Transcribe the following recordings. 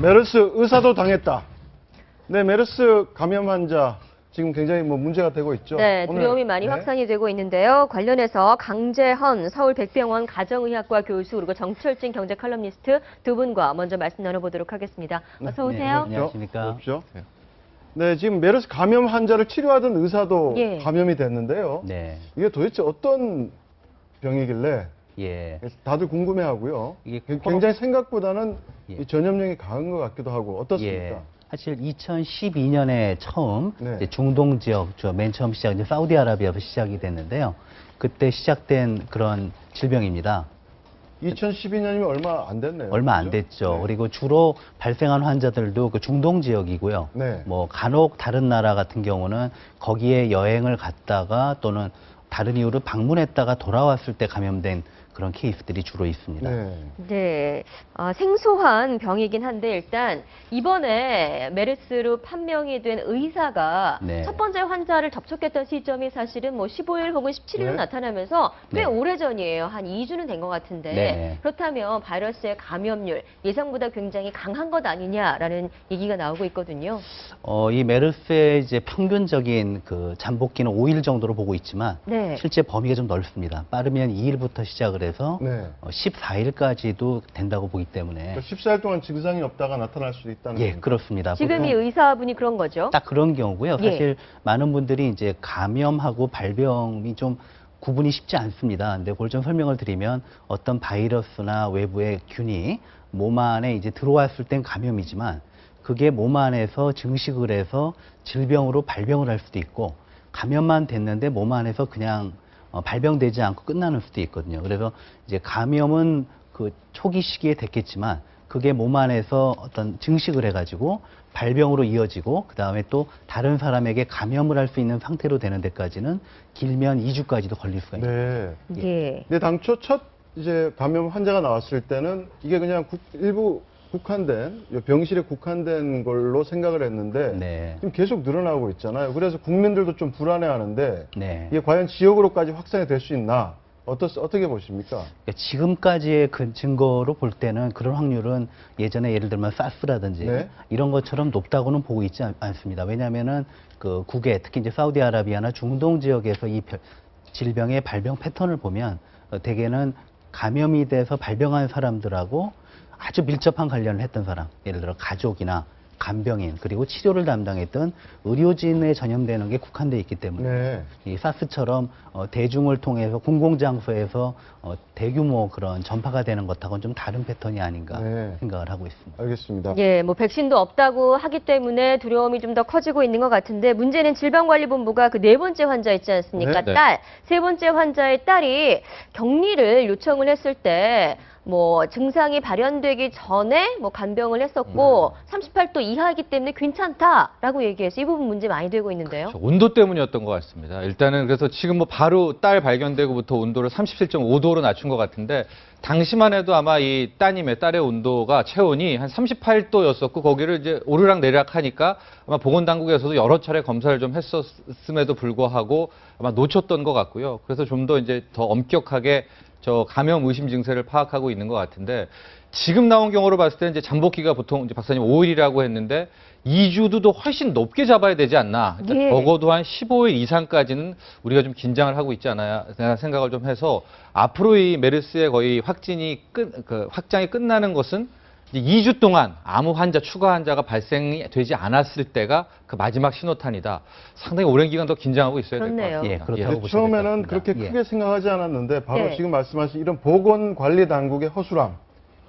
메르스 의사도 당했다. 네, 메르스 감염 환자 지금 굉장히 뭐 문제가 되고 있죠. 네, 오늘- 두려움이 많이 네. 확산이 되고 있는데요. 관련해서 강재헌 서울 백병원 가정의학과 교수 그리고 정철진 경제 칼럼니스트 두 분과 먼저 말씀 나눠보도록 하겠습니다. 어서 네, 오세요. 안녕하십니까. 오십시오. 네, 지금 메르스 감염 환자를 치료하던 의사도 예. 감염이 됐는데요. 네. 이게 도대체 어떤 병이길래 예. 다들 궁금해하고요. 이게 굉장히 생각보다는 예. 이 전염력이 강한 것 같기도 하고 어떻습니까? 예. 사실 2012년에 처음 네. 중동 지역 저맨 처음 시작 이제 사우디아라비아에서 시작이 됐는데요. 그때 시작된 그런 질병입니다. 2012년이면 얼마 안 됐네요. 얼마 안 그죠? 됐죠. 네. 그리고 주로 발생한 환자들도 그 중동 지역이고요. 네. 뭐 간혹 다른 나라 같은 경우는 거기에 여행을 갔다가 또는 다른 이유로 방문했다가 돌아왔을 때 감염된 그런 케이스들이 주로 있습니다. 네. 네, 아, 생소한 병이긴 한데 일단 이번에 메르스로 판명이 된 의사가 네. 첫 번째 환자를 접촉했던 시점이 사실은 뭐 15일 혹은 17일 네. 나타나면서 꽤 네. 오래 전이에요. 한 2주는 된 것 같은데 네. 그렇다면 바이러스의 감염률 예상보다 굉장히 강한 것 아니냐라는 얘기가 나오고 있거든요. 어, 이 메르스의 이제 평균적인 그 잠복기는 5일 정도로 보고 있지만 네. 실제 범위가 좀 넓습니다. 빠르면 2일부터 시작을 해서 네. 어, 14일까지도 된다고 보기 때문에 그러니까 14일 동안 증상이 없다가 나타날 수도 있다는 예? 그렇습니다. 지금 이 보통 의사분이 그런 거죠. 딱 그런 경우고요. 예. 사실 많은 분들이 이제 감염하고 발병이 좀 구분이 쉽지 않습니다. 근데 그걸 좀 설명을 드리면 어떤 바이러스나 외부의 균이 몸 안에 이제 들어왔을 땐 감염이지만 그게 몸 안에서 증식을 해서 질병으로 발병을 할 수도 있고 감염만 됐는데 몸 안에서 그냥 어, 발병되지 않고 끝나는 수도 있거든요. 그래서 이제 감염은 그 초기 시기에 됐겠지만 그게 몸 안에서 어떤 증식을 해가지고 발병으로 이어지고 그 다음에 또 다른 사람에게 감염을 할 수 있는 상태로 되는 데까지는 길면 2주까지도 걸릴 수가 있습니다. 네. 예. 근데 당초 첫 이제 감염 환자가 나왔을 때는 이게 그냥 국- 일부 국한된 병실에 국한된 걸로 생각을 했는데 네. 지금 계속 늘어나고 있잖아요. 그래서 국민들도 좀 불안해하는데 네. 이게 과연 지역으로까지 확산이 될 수 있나? 어떻, 어떻게 보십니까? 그러니까 지금까지의 그 증거로 볼 때는 그런 확률은 예전에 예를 들면 사스라든지 네. 이런 것처럼 높다고는 보고 있지 않, 않습니다. 왜냐하면은 그 국외 특히 이제 사우디아라비아나 중동 지역에서 이 별- 질병의 발병 패턴을 보면 어, 대개는 감염이 돼서 발병한 사람들하고 아주 밀접한 관련을 했던 사람, 예를 들어 가족이나 간병인 그리고 치료를 담당했던 의료진에 전염되는 게 국한돼 있기 때문에 네. 이 사스처럼 어, 대중을 통해서 공공장소에서 어, 대규모 그런 전파가 되는 것하고는 좀 다른 패턴이 아닌가 네. 생각을 하고 있습니다. 알겠습니다. 예, 뭐 백신도 없다고 하기 때문에 두려움이 좀 더 커지고 있는 것 같은데 문제는 질병관리본부가 그 네 번째 환자 있지 않습니까? 네. 네. 딸, 세 번째 환자의 딸이 격리를 요청을 했을 때 뭐 증상이 발현되기 전에 뭐 간병을 했었고 38도 이하이기 때문에 괜찮다라고 얘기해서 이 부분 문제 많이 되고 있는데요. 저 온도 때문이었던 것 같습니다. 일단은 그래서 지금 뭐 바로 딸 발견되고부터 온도를 37.5도로 낮춘 것 같은데 당시만 해도 아마 이 따님의 딸의 온도가 체온이 한 38도였었고 거기를 이제 오르락 내리락 하니까 아마 보건당국에서도 여러 차례 검사를 좀 했었음에도 불구하고 아마 놓쳤던 것 같고요. 그래서 좀 더 이제 더 엄격하게 저 감염 의심 증세를 파악하고 있는 것 같은데 지금 나온 경우로 봤을 때는 이제 잠복기가 보통 이제 박사님 5일이라고 했는데 2주도 더 훨씬 높게 잡아야 되지 않나. 일단 예. 적어도 한 15일 이상까지는 우리가 좀 긴장을 하고 있지 않아야 생각을 좀 해서 앞으로 이 메르스의 거의 확진이 끝, 그 확장이 끝나는 것은 2주 동안 아무 환자, 추가 환자가 발생이 되지 않았을 때가 그 마지막 신호탄이다. 상당히 오랜 기간 더 긴장하고 있어야 될 것. 같습니다. 예, 그렇다고 될것 처음에는. 그렇게 예. 크게 생각하지 않았는데 바로 네. 지금 말씀하신 이런 보건관리 당국의 허술함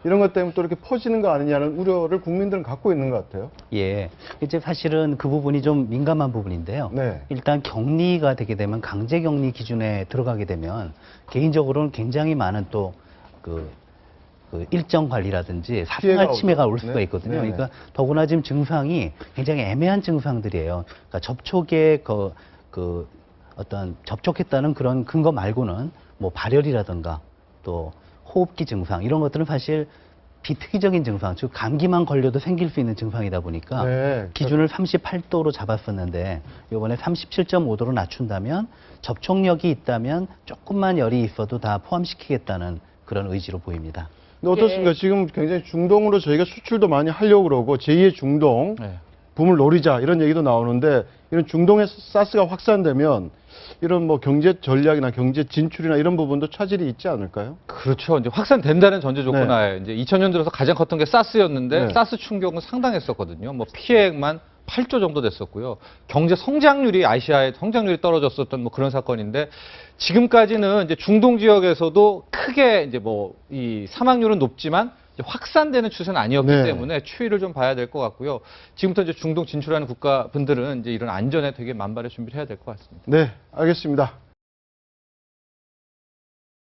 이런 것 때문에 또 이렇게 퍼지는 거 아니냐는 우려를 국민들은 갖고 있는 것 같아요. 예, 이제 사실은 그 부분이 좀 민감한 부분인데요. 네. 일단 격리가 되게 되면 강제 격리 기준에 들어가게 되면 개인적으로는 굉장히 많은 또그 그 일정 관리라든지 사생활 침해가. 올 수가 네. 있거든요. 네네. 그러니까 더구나 지금 증상이 굉장히 애매한 증상들이에요. 그러니까 접촉에 그, 그 어떤 접촉했다는 그런 근거 말고는 뭐 발열이라든가 또 호흡기 증상 이런 것들은 사실 비특이적인 증상, 즉 감기만 걸려도 생길 수 있는 증상이다 보니까 네. 기준을 38도로 잡았었는데 이번에 37.5도로 낮춘다면 접촉력이 있다면 조금만 열이 있어도 다 포함시키겠다는 그런 의지로 보입니다. 근데 어떻습니까? 예. 지금 굉장히 중동으로 저희가 수출도 많이 하려고 그러고 제2의 중동 네. 붐을 노리자 이런 얘기도 나오는데 이런 중동에 사스가 확산되면 이런 뭐 경제 전략이나 경제 진출이나 이런 부분도 차질이 있지 않을까요? 그렇죠. 이제 확산된다는 전제 조건 하에 이제 2000년 들어서 가장 컸던 게 사스였는데 네. 사스 충격은 상당했었거든요. 뭐 피해액만 8조 정도 됐었고요. 경제 성장률이 아시아의 성장률이 떨어졌었던 뭐 그런 사건인데 지금까지는 이제 중동 지역에서도 크게 이제 뭐 이 사망률은 높지만 확산되는 추세는 아니었기 네. 때문에 추이를 좀 봐야 될 것 같고요. 지금부터 이제 중동 진출하는 국가 분들은 이제 이런 안전에 되게 만발의 준비를 해야 될 것 같습니다. 네, 알겠습니다.